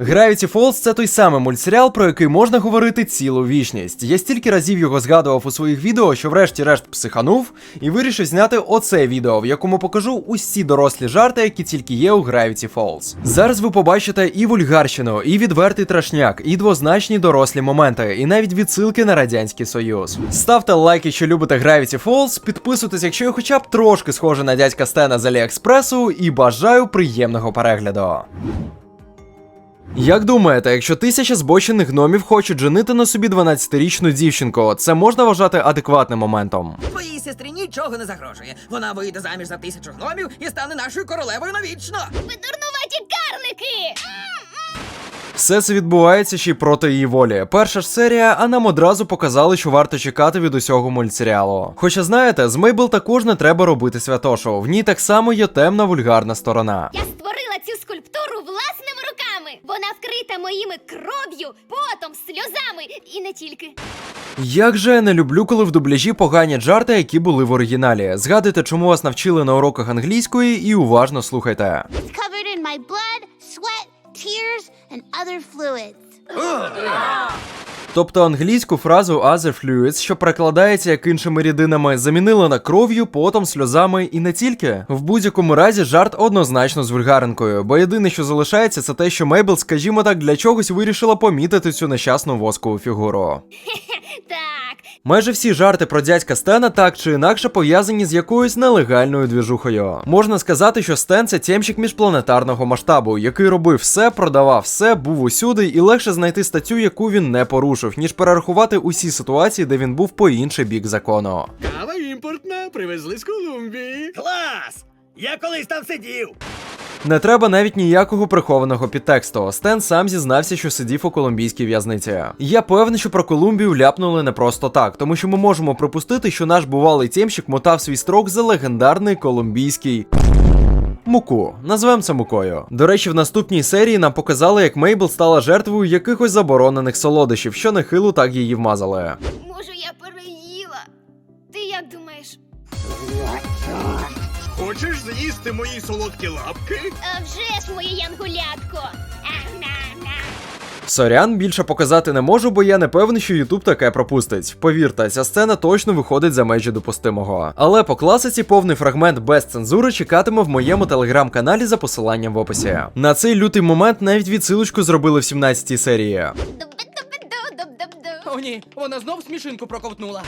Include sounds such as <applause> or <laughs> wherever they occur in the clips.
Gravity Falls це той самий мультсеріал, про який можна говорити цілу вічність. Я стільки разів його згадував у своїх відео, що врешті-решт психанув і вирішив зняти оце відео, в якому покажу усі дорослі жарти, які тільки є у Gravity Falls. Зараз ви побачите і вульгарщину, і відвертий трашняк, і двозначні дорослі моменти, і навіть відсилки на радянський союз. Ставте лайк, якщо любите Gravity Falls, підписуйтесь, якщо я хоча б трошки схожий на дядька Стена з Аліекспресу, і бажаю приємного перегляду. Як думаєте, якщо тисяча збочених гномів хочуть женити на собі 12-річну дівчинку, це можна вважати адекватним моментом? Твоїй сестрі нічого не загрожує. Вона вийде заміж за тисячу гномів і стане нашою королевою навічно. Ви дурнуваті карлики! Все це відбувається ще й проти її волі. Перша ж серія, а нам одразу показали, що варто чекати від усього мультсеріалу. Хоча знаєте, з Мейбл також не треба робити святошу. В ній так само є темна вульгарна сторона. Я Вона моїми кров'ю, потом, сльозами і не тільки. Як же я не люблю, коли в дубляжі погані жарти, які були в оригіналі. Згадуйте, чому вас навчили на уроках англійської, і уважно слухайте. Covered in my blood, sweat, tears, and other fluids. Тобто англійську фразу other fluids, що перекладається як іншими рідинами, замінили на кров'ю, потом, сльозами і не тільки. В будь-якому разі жарт однозначно з вульгаренкою, бо єдине, що залишається, це те, що Мейбл, скажімо так, для чогось вирішила помітити цю нещасну воскову фігуру. <laughs> Так, Майже всі жарти про дядька Стена так чи інакше пов'язані з якоюсь нелегальною двіжухою. Можна сказати, що Стен це тємчик міжпланетарного масштабу, який робив все, продавав все, був усюди, і легше знайти статтю, яку він не порушив, ніж перерахувати усі ситуації, де він був по інший бік закону. Кава імпортна, привезли з Колумбії. Клас! Я колись там сидів. Не треба навіть ніякого прихованого підтексту. Стен сам зізнався, що сидів у колумбійській в'язниці. Я певний, що про Колумбію ляпнули не просто так, тому що ми можемо припустити, що наш бувалий тємщик мотав свій строк за легендарний колумбійський. Муку, назвемо це мукою. До речі, в наступній серії нам показали, як Мейбл стала жертвою якихось заборонених солодощів, що нехило так її вмазали. може я переїла. Ти як думаєш? Хочеш з'їсти мої солодкі лапки? А вже ж моє янгулятко. Сорян більше показати не можу, бо я не певний, що Ютуб таке пропустить. Повірте, ця сцена точно виходить за межі допустимого. Але по класиці повний фрагмент без цензури чекатиме в моєму телеграм-каналі за посиланням в описі. На цей лютий момент навіть відсилочку зробили в 17-й серії. О, ні, вона знов смішинку проковтнула.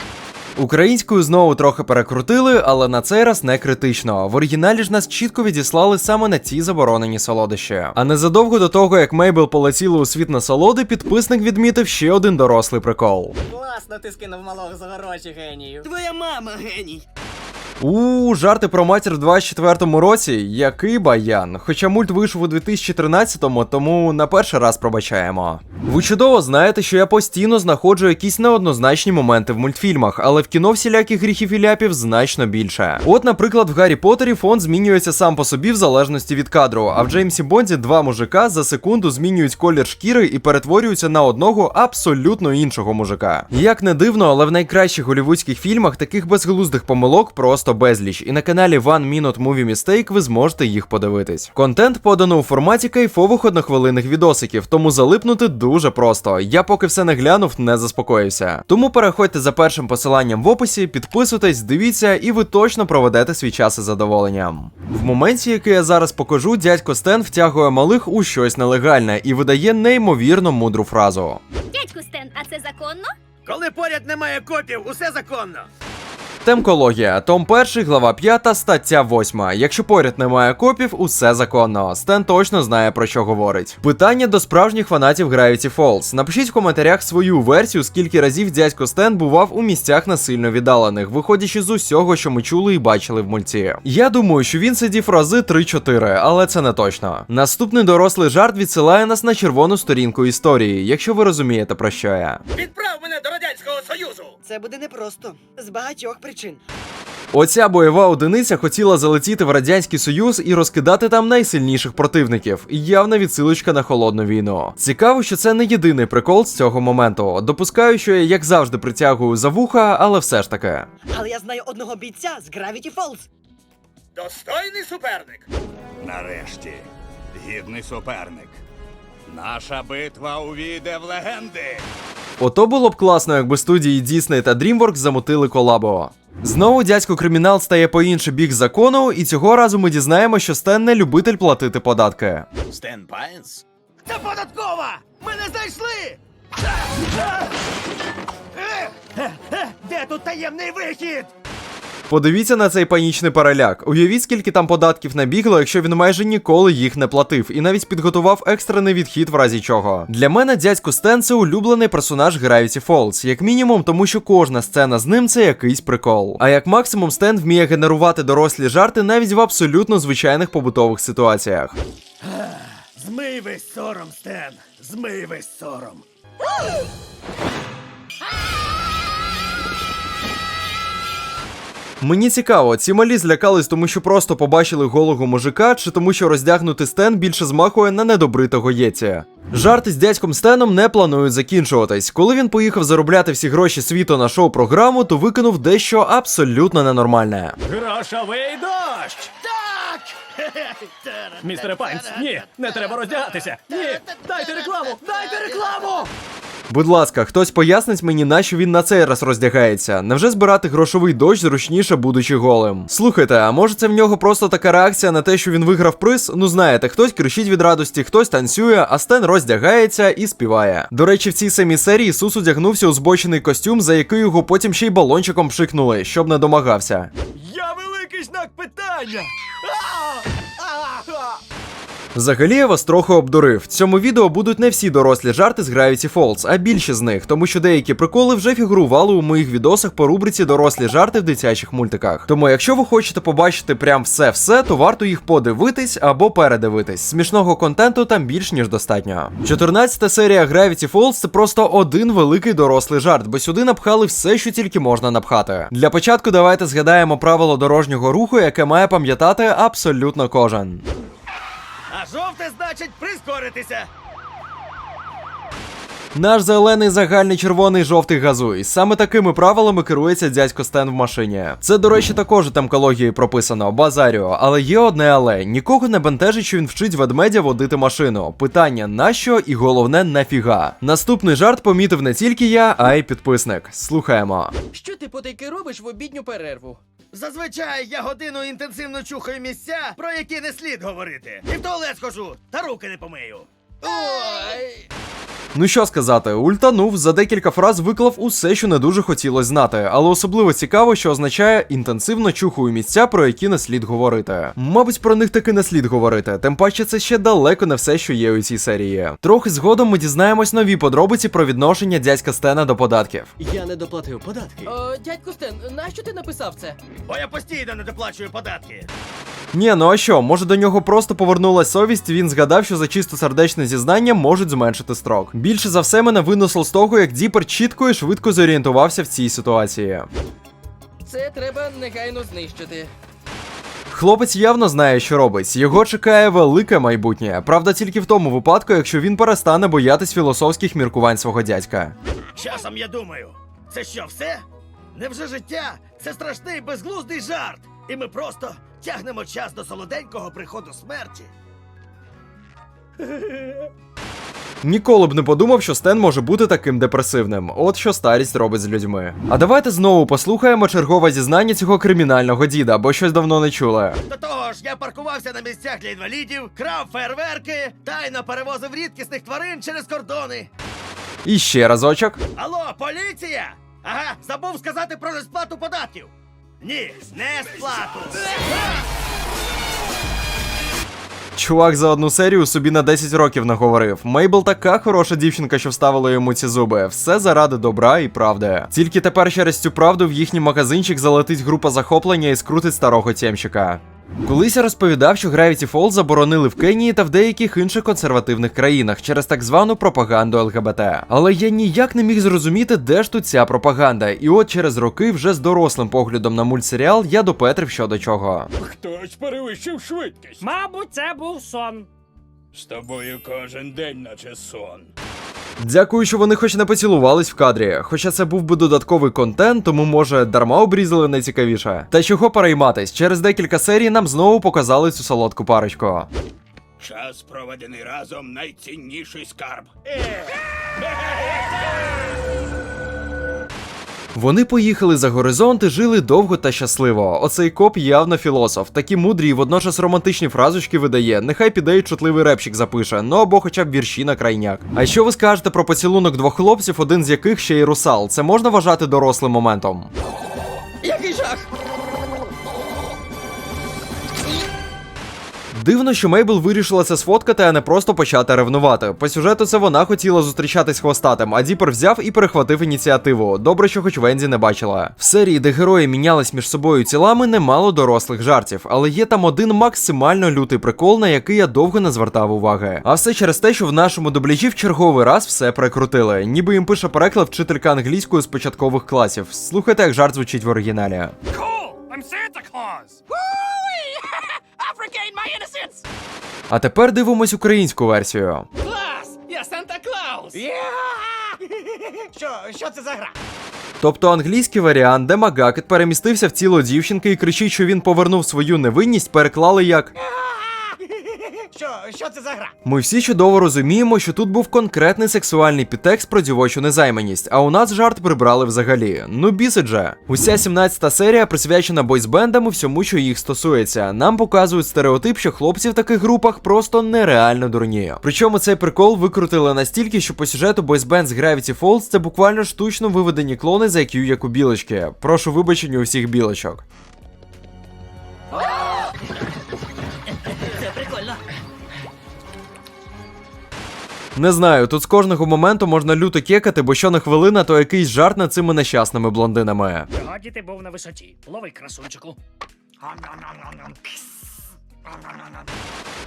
Українською знову трохи перекрутили, але на цей раз не критично. В оригіналі ж нас чітко відіслали саме на ці заборонені солодощі. А незадовго до того, як Мейбл полетіла у світ на солоди, підписник відмітив ще один дорослий прикол. Класно ти скинув малого за гроші генію. Твоя мама геній. У жарти про матір в 24-му році. Який баян. Хоча мульт вийшов у 2013-му, тому на перший раз пробачаємо. Ви чудово знаєте, що я постійно знаходжу якісь неоднозначні моменти в мультфільмах, але в кіно всіляких гріхів і ляпів значно більше. От, наприклад, в Гаррі Поттері фон змінюється сам по собі в залежності від кадру, а в Джеймсі Бонді два мужика за секунду змінюють колір шкіри і перетворюються на одного абсолютно іншого мужика. Як не дивно, але в найкращих голівудських фільмах таких безглуздих помилок просто безліч. І на каналі One Minute Movie Mistake ви зможете їх подивитись. Контент подано у форматі кайфових однохвилинних відосиків, тому залипнути дуже просто. Я поки все не глянув, не заспокоївся. Тому переходьте за першим посиланням в описі, підписуйтесь, дивіться, і ви точно проведете свій час із задоволенням. В моменті, який я зараз покажу, дядько Стен втягує малих у щось нелегальне і видає неймовірно мудру фразу. Дядьку Стен, а це законно? Коли поряд немає копів, усе законно. Темкологія, том 1, глава 5, стаття 8. Якщо поряд немає копів, усе законно. Стен точно знає про що говорить. Питання до справжніх фанатів Gravity Falls. Напишіть в коментарях свою версію, скільки разів дядько Стен бував у місцях насильно віддалених, виходячи з усього, що ми чули і бачили в мульті. Я думаю, що він сидів рази 3-4, але це не точно. Наступний дорослий жарт відсилає нас на червону сторінку історії, якщо ви розумієте про що я. Це буде непросто. З багатьох причин. Оця бойова одиниця хотіла залетіти в радянський союз і розкидати там найсильніших противників. Явна відсилочка на холодну війну. Цікаво, що це не єдиний прикол з цього моменту. Допускаю, що я як завжди притягую за вуха, але все ж таки. Але я знаю одного бійця з Gravity Falls. Достойний суперник. Нарешті, гідний суперник. Наша битва увійде в легенди. Ото було б класно, якби студії Disney та DreamWorks замотили колабо. Знову дядько кримінал стає по інший бік закону, і цього разу ми дізнаємо, що Стен не любитель платити податки. Стен Пайнс? Це податкова! Мене знайшли! Де тут таємний вихід? Подивіться на цей панічний переляк. Уявіть, скільки там податків набігло, якщо він майже ніколи їх не платив, і навіть підготував екстрений відхід в разі чого. Для мене дядько Стен це улюблений персонаж Gravity Falls, як мінімум, тому що кожна сцена з ним це якийсь прикол. А як максимум Стен вміє генерувати дорослі жарти навіть в абсолютно звичайних побутових ситуаціях. Змий весь сором, Стен. Змий весь сором. <gasps> Мені цікаво, ці малі злякались, тому що просто побачили голого мужика, чи тому, що роздягнутий Стен більше змахує на недобритого єті. Жарти з дядьком Стеном не планують закінчуватись. Коли він поїхав заробляти всі гроші світу на шоу-програму, то викинув дещо абсолютно ненормальне. Грошовий дощ! Містере Пайнс, ні, не треба роздягатися. Ні, дайте рекламу, дайте рекламу! Будь ласка, хтось пояснить мені, на що він на цей раз роздягається. Невже збирати грошовий дощ зручніше, будучи голим? Слухайте, а може це в нього просто така реакція на те, що він виграв приз? Ну знаєте, хтось кричить від радості, хтось танцює, а Стен роздягається і співає. До речі, в цій самій серії Сус одягнувся у збочений костюм, за який його потім ще й балончиком пшикнули, щоб не домагався. Я великий знак питання! うわ。Взагалі я вас трохи обдурив. В цьому відео будуть не всі дорослі жарти з Gravity Falls, а більші з них, тому що деякі приколи вже фігурували у моїх відосах по рубриці Дорослі жарти в дитячих мультиках. Тому, якщо ви хочете побачити прям все-все, то варто їх подивитись або передивитись. Смішного контенту там більш ніж достатньо. 14 серія Gravity Falls це просто один великий дорослий жарт, бо сюди напхали все, що тільки можна напхати. Для початку давайте згадаємо правило дорожнього руху, яке має пам'ятати абсолютно кожен. Жовте значить прискоритися. Наш зелений загальний червоний жовтий газуй. Саме такими правилами керується дядько Стен в машині. Це, до речі, також там прописано, базаріо. Але є одне але нікого не бентежить, що він вчить ведмедя водити машину. Питання нащо і головне нафіга. Наступний жарт помітив не тільки я, а й підписник. Слухаємо. Що ти потайки робиш в обідню перерву? Зазвичай я годину інтенсивно чухаю місця, про які не слід говорити. І в туалет схожу, та руки не помию. Ой. Ну що сказати, ультанув за декілька фраз виклав усе, що не дуже хотілося знати, але особливо цікаво, що означає інтенсивно чухаю місця, про які не слід говорити. Мабуть, про них таки не слід говорити, тим паче це ще далеко не все, що є у цій серії. Трохи згодом ми дізнаємось нові подробиці про відношення дядька Стена до податків. Я не доплатив податки. О, дядько Стен, нащо ти написав це? Бо я постійно не доплачую податки. Ні, ну а що, може до нього просто повернулась совість, він згадав, що за чистосердечне зізнання можуть зменшити строк. Більше за все мене винесло з того, як Діпер чітко і швидко зорієнтувався в цій ситуації. Це треба негайно знищити. Хлопець явно знає, що робить. Його чекає велике майбутнє. Правда, тільки в тому випадку, якщо він перестане боятись філософських міркувань свого дядька. Часом я думаю, це що, все? Невже життя це страшний безглуздий жарт? І ми просто тягнемо час до солоденького приходу смерті. Ніколи б не подумав, що Стен може бути таким депресивним. От що старість робить з людьми. А давайте знову послухаємо чергове зізнання цього кримінального діда, бо щось давно не чули. До того ж, я паркувався на місцях для інвалідів, крав фейерверки, тайно перевозив рідкісних тварин через кордони. І ще разочок. Алло, поліція! Ага, забув сказати про несплату податків. Ні, не сплату. Чувак за одну серію собі на 10 років наговорив. Мейбл така хороша дівчинка, що вставила йому ці зуби. Все заради добра і правди. Тільки тепер через цю правду в їхній магазинчик залетить група захоплення і скрутить старого тємчика. Колись я розповідав, що Gravity Falls заборонили в Кенії та в деяких інших консервативних країнах через так звану пропаганду ЛГБТ. Але я ніяк не міг зрозуміти, де ж тут ця пропаганда. І от через роки, вже з дорослим поглядом на мультсеріал, я допетрив що до чого. Хтось перевищив швидкість. Мабуть, це був сон. З тобою кожен день, наче сон. Дякую, що вони хоч не поцілувались в кадрі. Хоча це був би додатковий контент, тому може дарма обрізали найцікавіше. Та чого перейматись, через декілька серій нам знову показали цю солодку парочку. Час, проведений разом, найцінніший скарб. Вони поїхали за горизонт і жили довго та щасливо. Оцей коп явно філософ. Такі мудрі і водночас романтичні фразочки видає. Нехай піде і чутливий репчик запише, ну або хоча б вірші на крайняк. А що ви скажете про поцілунок двох хлопців, один з яких ще й русал? Це можна вважати дорослим моментом? Який жах! Дивно, що Мейбл вирішила це сфоткати, а не просто почати ревнувати. По сюжету це вона хотіла зустрічатись хвостатим, а Діпер взяв і перехватив ініціативу. Добре, що хоч Вензі не бачила. В серії, де герої мінялись між собою тілами, немало дорослих жартів, але є там один максимально лютий прикол, на який я довго не звертав уваги. А все через те, що в нашому дубляжі в черговий раз все прикрутили. Ніби їм пише переклад вчителька англійської з початкових класів. Слухайте, як жарт звучить в оригіналі. Africane my innocence! А тепер дивимось українську версію. Клас! Я Санта Клаус! <laughs> Що, що це за гра? Тобто англійський варіант, де Магакет перемістився в тіло дівчинки і кричить, що він повернув свою невинність, переклали як Що, що це за гра? Ми всі чудово розуміємо, що тут був конкретний сексуальний підтекст про дівочу незайманість, а у нас жарт прибрали взагалі. Ну бісить же. Уся 17-та серія присвячена бойсбендам і всьому, що їх стосується. Нам показують стереотип, що хлопці в таких групах просто нереально дурні. Причому цей прикол викрутили настільки, що по сюжету бойсбенд з Gravity Falls це буквально штучно виведені клони за IQ як у білочки. Прошу вибачення у всіх білочок. Не знаю, тут з кожного моменту можна люто кекати, бо що на хвилина, то якийсь жарт над цими нещасними блондинами. Годі ти був на висоті. Лови красунчику.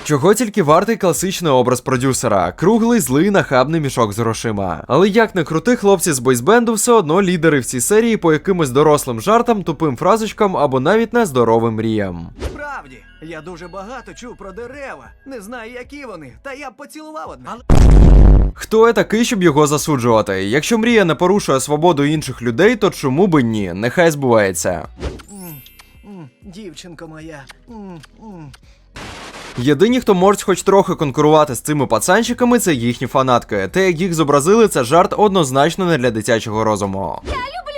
Чого тільки вартий класичний образ продюсера, круглий, злий, нахабний мішок з грошима. Але як не крути, хлопці з бойсбенду все одно лідери в цій серії по якимось дорослим жартам, тупим фразочкам або навіть нездоровим мріям. Справді, я дуже багато чув про дерева. Не знаю, які вони, та я б поцілував одне. Хто я такий, щоб його засуджувати? Якщо мрія не порушує свободу інших людей, то чому би ні? Нехай збувається. Дівчинко моя. Єдині, хто можуть хоч трохи конкурувати з цими пацанчиками, це їхні фанатки. Те, як їх зобразили, це жарт однозначно не для дитячого розуму. Я люблю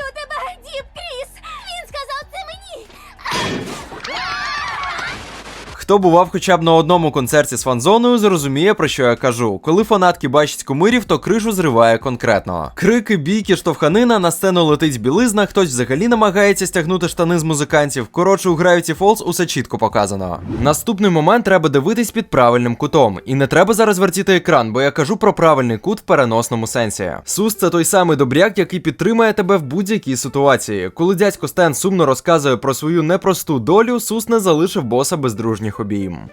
Хто бував хоча б на одному концерті з фанзоною, зрозуміє про що я кажу. Коли фанатки бачать кумирів, то кришу зриває конкретно. Крики, бійки, штовханина, на сцену летить білизна, хтось взагалі намагається стягнути штани з музикантів. Коротше, у Gravity Falls усе чітко показано. Наступний момент треба дивитись під правильним кутом. І не треба зараз вертіти екран, бо я кажу про правильний кут в переносному сенсі. Сус це той самий добряк, який підтримає тебе в будь-якій ситуації. Коли дядько Стен сумно розказує про свою непросту долю, Сус не залишив боса без дружніх обійм.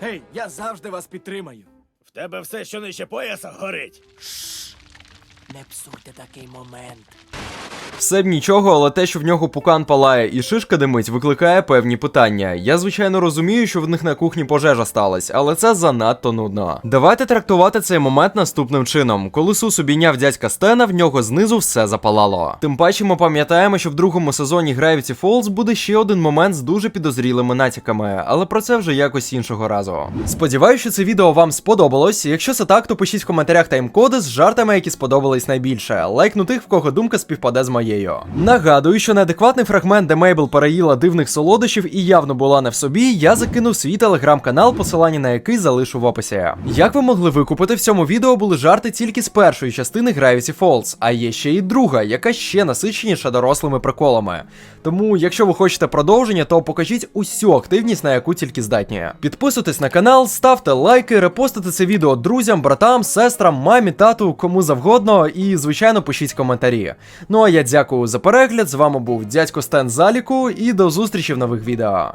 Гей, я завжди вас підтримаю. В тебе все, що нижче пояса, горить. Не псуйте такий момент. Все б нічого, але те, що в нього пукан палає і шишка димить, викликає певні питання. Я звичайно розумію, що в них на кухні пожежа сталася, але це занадто нудно. Давайте трактувати цей момент наступним чином. Коли Сус обійняв дядька Стена, в нього знизу все запалало. Тим паче ми пам'ятаємо, що в другому сезоні Gravity Falls буде ще один момент з дуже підозрілими натяками, але про це вже якось іншого разу. Сподіваюся, що це відео вам сподобалось. Якщо це так, то пишіть в коментарях тайм-коди з жартами, які сподобались найбільше. Лайкну тих, в кого думка співпаде з моєю. Нагадую, що неадекватний фрагмент, де Мейбл переїла дивних солодощів і явно була не в собі, я закинув свій телеграм-канал, посилання на який залишу в описі. Як ви могли викупити, в цьому відео були жарти тільки з першої частини Gravity Falls, а є ще й друга, яка ще насиченіша дорослими приколами. Тому, якщо ви хочете продовження, то покажіть усю активність, на яку тільки здатні. Підписуйтесь на канал, ставте лайки, репостите це відео друзям, братам, сестрам, мамі, тату, кому завгодно, і, звичайно, пишіть коментарі. Ну а я дякую за перегляд. З вами був дядько Стен Заліку, і до зустрічі в нових відео.